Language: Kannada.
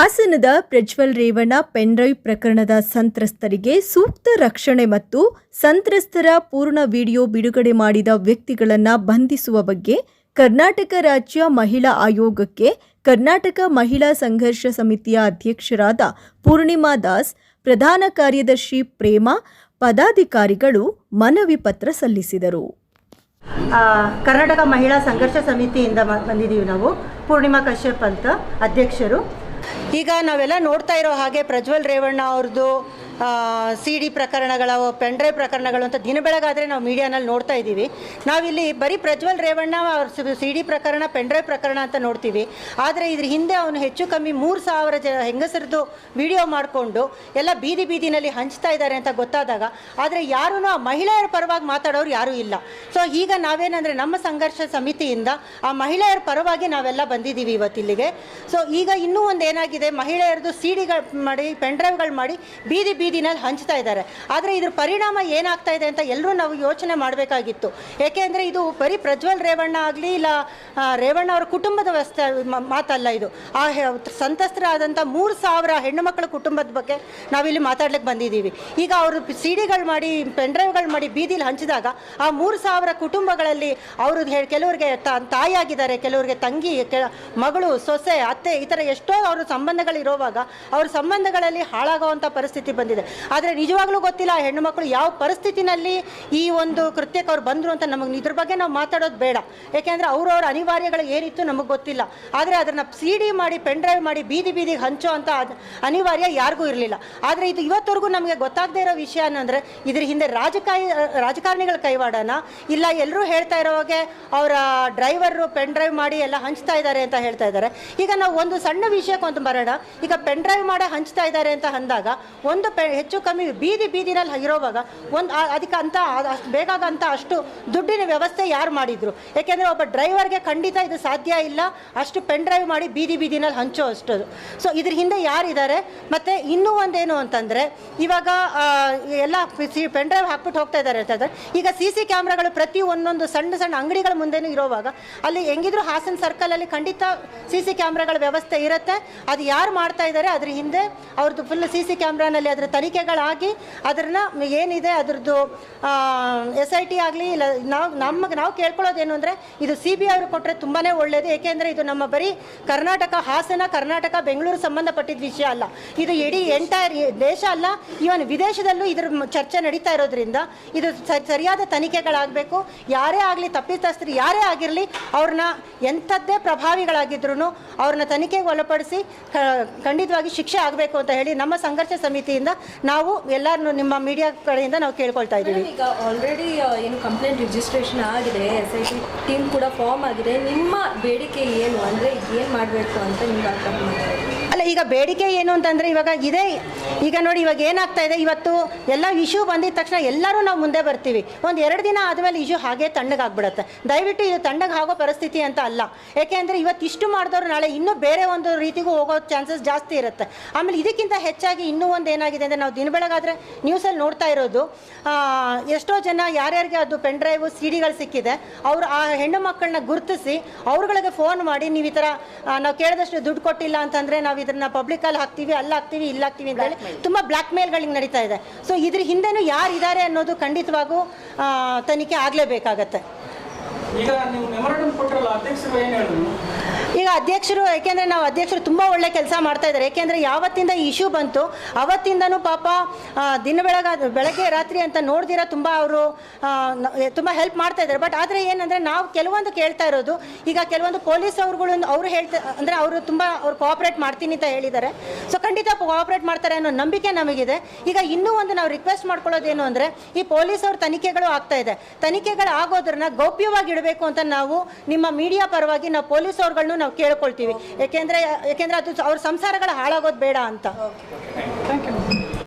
ಹಾಸನದ ಪ್ರಜ್ವಲ್ ರೇವಣ್ಣ ಪೆನ್ಡ್ರೈವ್ ಪ್ರಕರಣದ ಸಂತ್ರಸ್ತರಿಗೆ ಸೂಕ್ತ ರಕ್ಷಣೆ ಮತ್ತು ಸಂತ್ರಸ್ತರ ಪೂರ್ಣ ವಿಡಿಯೋ ಬಿಡುಗಡೆ ಮಾಡಿದ ವ್ಯಕ್ತಿಗಳನ್ನು ಬಂಧಿಸುವ ಬಗ್ಗೆ ಕರ್ನಾಟಕ ರಾಜ್ಯ ಮಹಿಳಾ ಆಯೋಗಕ್ಕೆ ಕರ್ನಾಟಕ ಮಹಿಳಾ ಸಂಘರ್ಷ ಸಮಿತಿಯ ಅಧ್ಯಕ್ಷರಾದ ಪೂರ್ಣಿಮಾ ದಾಸ್, ಪ್ರಧಾನ ಕಾರ್ಯದರ್ಶಿ ಪ್ರೇಮ, ಪದಾಧಿಕಾರಿಗಳು ಮನವಿ ಪತ್ರ ಸಲ್ಲಿಸಿದರು. ಕರ್ನಾಟಕ ಮಹಿಳಾ ಸಂಘರ್ಷ ಸಮಿತಿಯಿಂದ ಬಂದಿದ್ದೀವಿ ನಾವು. ಪೂರ್ಣಿಮಾ ಕಶ್ಯಪ್ ಅಂತ ಅಧ್ಯಕ್ಷರು. ಈಗ ನಾವೆಲ್ಲ ನೋಡ್ತಾ ಇರೋ ಹಾಗೆ ಪ್ರಜ್ವಲ್ ರೇವಣ್ಣ ಅವ್ರದ್ದು ಸಿ ಡಿ ಪ್ರಕರಣಗಳ ಪೆಂಡ್ರೈವ್ ಪ್ರಕರಣಗಳು ಅಂತ ದಿನ ಬೆಳಗಾದರೆ ನಾವು ಮೀಡಿಯಾನಲ್ಲಿ ನೋಡ್ತಾ ಇದ್ದೀವಿ. ನಾವಿಲ್ಲಿ ಬರೀ ಪ್ರಜ್ವಲ್ ರೇವಣ್ಣ ಅವ್ರ ಸಿ ಡಿ ಪ್ರಕರಣ ಪೆಂಡ್ರೈವ್ ಪ್ರಕರಣ ಅಂತ ನೋಡ್ತೀವಿ. ಆದರೆ ಇದ್ರ ಹಿಂದೆ ಅವನು ಹೆಚ್ಚು ಕಮ್ಮಿ ಮೂರು ಸಾವಿರ ಜ, ಹೆಂಗಸರದ್ದು ವಿಡಿಯೋ ಮಾಡಿಕೊಂಡು ಎಲ್ಲ ಬೀದಿ ಬೀದಿನಲ್ಲಿ ಹಂಚ್ತಾ ಇದ್ದಾರೆ ಅಂತ ಗೊತ್ತಾದಾಗ, ಆದರೆ ಯಾರೂ ಆ ಮಹಿಳೆಯರ ಪರವಾಗಿ ಮಾತಾಡೋರು ಯಾರೂ ಇಲ್ಲ. ಸೊ ಈಗ ನಾವೇನಂದರೆ ನಮ್ಮ ಸಂಘರ್ಷ ಸಮಿತಿಯಿಂದ ಆ ಮಹಿಳೆಯರ ಪರವಾಗಿ ನಾವೆಲ್ಲ ಬಂದಿದ್ದೀವಿ ಇವತ್ತಿಲ್ಲಿಗೆ ಸೊ ಈಗ ಇನ್ನೂ ಒಂದು ಏನಾಗಿದೆ ಮಹಿಳೆಯರದು ಸಿ ಡಿಗಳು ಮಾಡಿ ಪೆನ್ಡ್ರೈವ್ಗಳು ಮಾಡಿ ಬೀದಿ ಬೀದಿ ಬೀದಿನಲ್ಲಿ ಹಂಚ್ತಾ ಇದ್ದಾರೆ. ಆದರೆ ಇದ್ರ ಪರಿಣಾಮ ಏನಾಗ್ತಾ ಇದೆ ಅಂತ ಎಲ್ಲರೂ ನಾವು ಯೋಚನೆ ಮಾಡಬೇಕಾಗಿತ್ತು. ಏಕೆಂದರೆ ಇದು ಬರೀ ಪ್ರಜ್ವಲ್ ರೇವಣ್ಣ ಆಗಲಿ ಇಲ್ಲ ರೇವಣ್ಣ ಅವರ ಕುಟುಂಬದ ವ್ಯವಸ್ಥೆ ಮಾತಲ್ಲ ಇದು. ಆ ಸಂತಸ್ತರಾದಂಥ ಮೂರು ಸಾವಿರ ಹೆಣ್ಣು ಮಕ್ಕಳ ಕುಟುಂಬದ ಬಗ್ಗೆ ನಾವಿಲ್ಲಿ ಮಾತಾಡ್ಲಿಕ್ಕೆ ಬಂದಿದ್ದೀವಿ. ಈಗ ಅವರು ಸಿ ಡಿಗಳು ಮಾಡಿ ಪೆನ್ಡ್ರೈವ್ಗಳು ಮಾಡಿ ಬೀದಿಲಿ ಹಂಚಿದಾಗ ಆ ಮೂರು ಸಾವಿರ ಕುಟುಂಬಗಳಲ್ಲಿ ಅವರು ಕೆಲವರಿಗೆ ತಾಯಿಯಾಗಿದ್ದಾರೆ, ಕೆಲವರಿಗೆ ತಂಗಿ ಮಗಳು, ಸೊಸೆ, ಅತ್ತೆ ಈ ಥರ ಎಷ್ಟೋ ಅವ್ರ ಸಂಬಂಧಗಳಿರೋವಾಗ ಅವ್ರ ಸಂಬಂಧಗಳಲ್ಲಿ ಹಾಳಾಗುವಂಥ ಪರಿಸ್ಥಿತಿ ಬಂದಿದೆ. ಆದರೆ ನಿಜವಾಗ್ಲೂ ಗೊತ್ತಿಲ್ಲ, ಆ ಹೆಣ್ಣು ಮಕ್ಕಳು ಯಾವ ಪರಿಸ್ಥಿತಿನಲ್ಲಿ ಈ ಒಂದು ಕೃತ್ಯಕ್ಕೆ ಅವ್ರು ಬಂದರು ಅಂತ ನಮಗೆ ಇದ್ರ ಬಗ್ಗೆ ನಾವು ಮಾತಾಡೋದು ಬೇಡ. ಯಾಕೆಂದರೆ ಅವ್ರವ್ರ ಅನಿವಾರ್ಯಗಳು ಏನಿತ್ತು ನಮಗೆ ಗೊತ್ತಿಲ್ಲ. ಆದರೆ ಅದನ್ನು ಸಿ ಡಿ ಮಾಡಿ ಪೆನ್ ಡ್ರೈವ್ ಮಾಡಿ, ಬೀದಿ ಬೀದಿಗೆ ಹಂಚೋ ಅಂತ ಅನಿವಾರ್ಯ ಯಾರಿಗೂ ಇರಲಿಲ್ಲ. ಆದರೆ ಇದು ಇವತ್ತವರೆಗೂ ನಮಗೆ ಗೊತ್ತಾಗದೇ ಇರೋ ವಿಷಯ ಏನಂದರೆ, ಇದ್ರ ಹಿಂದೆ ರಾಜಕಾಯಿ, ರಾಜಕಾರಣಿಗಳ ಕೈವಾಡನ, ಇಲ್ಲ ಎಲ್ಲರೂ ಹೇಳ್ತಾ ಇರೋವಾಗೆ ಅವರ ಡ್ರೈವರು ಪೆನ್ ಡ್ರೈವ್ ಮಾಡಿ ಎಲ್ಲ ಹಂಚ್ತಾ ಇದ್ದಾರೆ ಅಂತ ಹೇಳ್ತಾ ಇದ್ದಾರೆ. ಈಗ ನಾವು ಒಂದು ಸಣ್ಣ ವಿಷಯಕ್ಕೆ ಒಂದು ಬರೋಣ. ಈಗ ಪೆನ್ ಡ್ರೈವ್ ಮಾಡಿ ಹಂಚ್ತಾ ಇದ್ದಾರೆ ಅಂತ ಅಂದಾಗ, ಒಂದು ಪೆ ಹೆಚ್ಚು ಕಮ್ಮಿ ಬೀದಿ ಬೀದಿನಲ್ಲಿ ಇರೋವಾಗ ಒಂದು ಅದಕ್ಕೆ ಅಂತ ಅದ್- ಅಷ್ಟು ದುಡ್ಡಿನ ವ್ಯವಸ್ಥೆ ಯಾರು ಮಾಡಿದ್ರು? ಯಾಕೆಂದರೆ ಒಬ್ಬ ಡ್ರೈವರ್ಗೆ ಖಂಡಿತ ಇದು ಸಾಧ್ಯ ಇಲ್ಲ. ಅಷ್ಟು ಪೆನ್ ಡ್ರೈವ್ ಮಾಡಿ ಬೀದಿ ಬೀದಿನಲ್ಲಿ ಹಂಚೋ ಅಷ್ಟು. ಸೊ ಇದ್ರ ಹಿಂದೆ ಯಾರಿದ್ದಾರೆ? ಮತ್ತು ಇನ್ನೂ ಒಂದೇನು ಅಂತಂದರೆ, ಇವಾಗ ಎಲ್ಲ ಸಿ ಪೆನ್ ಡ್ರೈವ್ ಹಾಕ್ಬಿಟ್ಟು ಹೋಗ್ತಾ ಇದ್ದಾರೆ ಅಂತ ಈಗ ಸಿ ಸಿ ಕ್ಯಾಮ್ರಾಗಳು ಪ್ರತಿ ಒಂದೊಂದು ಸಣ್ಣ ಸಣ್ಣ ಅಂಗಡಿಗಳ ಮುಂದೆನೂ ಇರೋವಾಗ ಅಲ್ಲಿ ಹೆಂಗಿದ್ರು ಹಾಸನ ಸರ್ಕಲಲ್ಲಿ ಖಂಡಿತ ಸಿ ಸಿ ಕ್ಯಾಮ್ರಾಗಳ ವ್ಯವಸ್ಥೆ ಇರುತ್ತೆ. ಅದು ಯಾರು ಮಾಡ್ತಾ ಇದ್ದಾರೆ? ಅದ್ರ ಹಿಂದೆ ಅವ್ರದ್ದು ಫುಲ್ ಸಿ ಸಿ ಕ್ಯಾಮ್ರಾನಲ್ಲಿ ಅದರ ತನಿಖೆಗಳಾಗಿ ಅದನ್ನ ಏನಿದೆ ಅದ್ರದ್ದು ಎಸ್ ಐ ಟಿ ಆಗಲಿ ಇಲ್ಲ, ನಾವು, ನಮಗೆ ನಾವು ಕೇಳ್ಕೊಳ್ಳೋದೇನು ಅಂದರೆ ಇದು ಸಿ ಬಿ ಅವರು ಕೊಟ್ಟರೆ ತುಂಬಾ ಒಳ್ಳೆಯದು ಏಕೆಂದರೆ ಇದು ನಮ್ಮ ಬರೀ ಕರ್ನಾಟಕ, ಹಾಸನ, ಕರ್ನಾಟಕ, ಬೆಂಗಳೂರು ಸಂಬಂಧಪಟ್ಟಿದ್ದ ವಿಷಯ ಅಲ್ಲ. ಇದು ಇಡೀ ಎಂಟೈರ್ ದೇಶ ಅಲ್ಲ ಇವನ್ ವಿದೇಶದಲ್ಲೂ ಇದ್ರ ಚರ್ಚೆ ನಡೀತಾ ಇರೋದ್ರಿಂದ ಇದು ಸರಿಯಾದ ತನಿಖೆಗಳಾಗಬೇಕು. ಯಾರೇ ಆಗಲಿ ತಪ್ಪಿತಸ್ಥರು, ಯಾರೇ ಆಗಿರಲಿ ಅವ್ರನ್ನ ಎಂಥದ್ದೇ ಪ್ರಭಾವಿಗಳಾಗಿದ್ರು ಅವ್ರನ್ನ ತನಿಖೆಗೆ ಒಳಪಡಿಸಿ ಖಂಡಿತವಾಗಿ ಶಿಕ್ಷೆ ಆಗಬೇಕು ಅಂತ ಹೇಳಿ ನಮ್ಮ ಸಂಘರ್ಷ ಸಮಿತಿಯಿಂದ ನಾವು ಎಲ್ಲರನ್ನು ನಿಮ್ಮ ಮೀಡಿಯಾ ಕಡೆಯಿಂದ ನಾವು ಕೇಳ್ಕೊಳ್ತಾ ಇದ್ದೀವಿ. ಈಗ ಆಲ್ರೆಡಿ ಏನು ಕಂಪ್ಲೇಂಟ್ ರಿಜಿಸ್ಟ್ರೇಷನ್ ಆಗಿದೆ ಎಸ್ ಐ ಟಿ ಟೀಮ್ ಕೂಡ ಫಾರ್ಮ್ ಆಗಿದೆ. ನಿಮ್ಮ ಬೇಡಿಕೆ ಏನು? ಅಂದರೆ ಏನು ಮಾಡಬೇಕು ಅಂತ ನಿಮ್ಗೆ ಅರ್ಥ ಮಾಡ್ತಾರೆ ಬೇಡಿಕೆ ಏನು ಅಂತಂದರೆ ಇವಾಗ ಇದೇ. ಈಗ ನೋಡಿ ಇವಾಗ ಏನಾಗ್ತಾ ಇದೆ? ಇವತ್ತು ಎಲ್ಲ ಇಶ್ಯೂ ಬಂದಿದ ತಕ್ಷಣ ಎಲ್ಲರೂ ನಾವು ಮುಂದೆ ಬರ್ತೀವಿ. ಒಂದು ಎರಡು ದಿನ ಆದಮೇಲೆ ಇಶ್ಯೂ ಹಾಗೆ ತಣ್ಣಗಾಗ್ಬಿಡುತ್ತೆ. ದಯವಿಟ್ಟು ಇದು ತಣ್ಣಗೆ ಆಗೋ ಪರಿಸ್ಥಿತಿ ಅಂತ ಅಲ್ಲ. ಯಾಕೆಂದ್ರೆ ಇವತ್ತು ಇಷ್ಟು ಮಾಡಿದವರು ನಾಳೆ ಇನ್ನೂ ಬೇರೆ ಒಂದು ರೀತಿಗೂ ಹೋಗೋ ಚಾನ್ಸಸ್ ಜಾಸ್ತಿ ಇರುತ್ತೆ. ಆಮೇಲೆ ಇದಕ್ಕಿಂತ ಹೆಚ್ಚಾಗಿ ಇನ್ನೂ ಒಂದು ಏನಾಗಿದೆ ಅಂದರೆ ನಾವು ದಿನ ಬೆಳಗಾದರೆ ನ್ಯೂಸಲ್ಲಿ ನೋಡ್ತಾ ಇರೋದು ಎಷ್ಟೋ ಜನ ಯಾರ್ಯಾರಿಗೆ ಅದು ಪೆನ್ ಡ್ರೈವ್ ಸಿ ಡಿಗಳು ಸಿಕ್ಕಿದೆ, ಅವರು ಆ ಹೆಣ್ಣು ಮಕ್ಕಳನ್ನ ಗುರುತಿಸಿ ಅವ್ರುಗಳಿಗೆ ಫೋನ್ ಮಾಡಿ ನೀವು ಈ ಥರ ನಾವು ಕೇಳಿದಷ್ಟು ದುಡ್ಡು ಕೊಟ್ಟಿಲ್ಲ ಅಂತಂದರೆ ನಾವು ಇದನ್ನ ಪಬ್ಲಿಕಲ್ಲಿ ಹಾಕ್ತೀವಿ ಅಲ್ಲಿ ಹಾಕ್ತೀವಿ ಇಲ್ಲಿ ಹಾಕ್ತೀವಿ ಅಂತ ಹೇಳಿ ತುಂಬ ಬ್ಲ್ಯಾಕ್ ಮೇಲ್ಗಳಿಗೆ ನಡೀತಾ ಇದೆ. ಸೊ ಇದ್ರ ಹಿಂದೆನೂ ಯಾರು ಇದ್ದಾರೆ ಅನ್ನೋದು ಖಂಡಿತವಾಗೂ ತನಿಖೆ ಆಗಲೇಬೇಕಾಗತ್ತೆ. ಈಗ ನೀವು ಮೆಮೊರಂಡಮ್ ಕೊಟ್ಟರಲ್ಲ ಅಧ್ಯಕ್ಷರು ಏನು ಹೇಳಿದ್ರು? ಈಗ ಅಧ್ಯಕ್ಷರು ಯಾಕೆಂದ್ರೆ ನಾವು ಅಧ್ಯಕ್ಷರು ತುಂಬ ಒಳ್ಳೆ ಕೆಲಸ ಮಾಡ್ತಾ ಇದ್ದಾರೆ. ಯಾಕೆಂದರೆ ಯಾವತ್ತಿಂದ ಇಶ್ಯೂ ಬಂತು, ಅವತ್ತಿಂದನು ಪಾಪ ದಿನ ಬೆಳಗ, ಬೆಳಗ್ಗೆ ರಾತ್ರಿ ಅಂತ ನೋಡ್ದಿರ ತುಂಬ ಅವರು ತುಂಬ ಹೆಲ್ಪ್ ಮಾಡ್ತಾ ಇದ್ದಾರೆ. ಬಟ್ ಆದರೆ ಏನಂದ್ರೆ ನಾವು ಕೆಲವೊಂದು ಕೇಳ್ತಾ ಇರೋದು, ಈಗ ಕೆಲವೊಂದು ಪೊಲೀಸ್ ಅವ್ರುಗಳು, ಅವರು ಹೇಳ್ತಾ, ಅಂದ್ರೆ ಅವರು ತುಂಬ ಅವ್ರು ಕೋಆಪರೇಟ್ ಮಾಡ್ತೀನಿ ಅಂತ ಹೇಳಿದ್ದಾರೆ. ಸೊ ಖಂಡಿತ ಕೋಆಪರೇಟ್ ಮಾಡ್ತಾರೆ ಅನ್ನೋ ನಂಬಿಕೆ ನಮಗಿದೆ. ಈಗ ಇನ್ನೂ ಒಂದು ನಾವು ರಿಕ್ವೆಸ್ಟ್ ಮಾಡ್ಕೊಳ್ಳೋದೇನು ಅಂದರೆ, ಈ ಪೊಲೀಸ್ ಅವ್ರ ತನಿಖೆಗಳು ಆಗ್ತಾ ಇದೆ. ತನಿಖೆಗಳು ಆಗೋದ್ರನ್ನ ಗೌಪ್ಯವಾಗಿ ಇಡಬೇಕು ಅಂತ ನಾವು ನಿಮ್ಮ ಮೀಡಿಯಾ ಪರವಾಗಿ ನಾವು ಪೊಲೀಸ್ ಅವ್ರುಗಳ್ನು ನಾವು ಕೇಳ್ಕೊಳ್ತೀವಿ. ಯಾಕೆಂದರೆ ಯಾಕೆಂದರೆ ಅದು ಅವ್ರ ಸಂಸಾರಗಳು ಹಾಳಾಗೋದು ಬೇಡ ಅಂತ.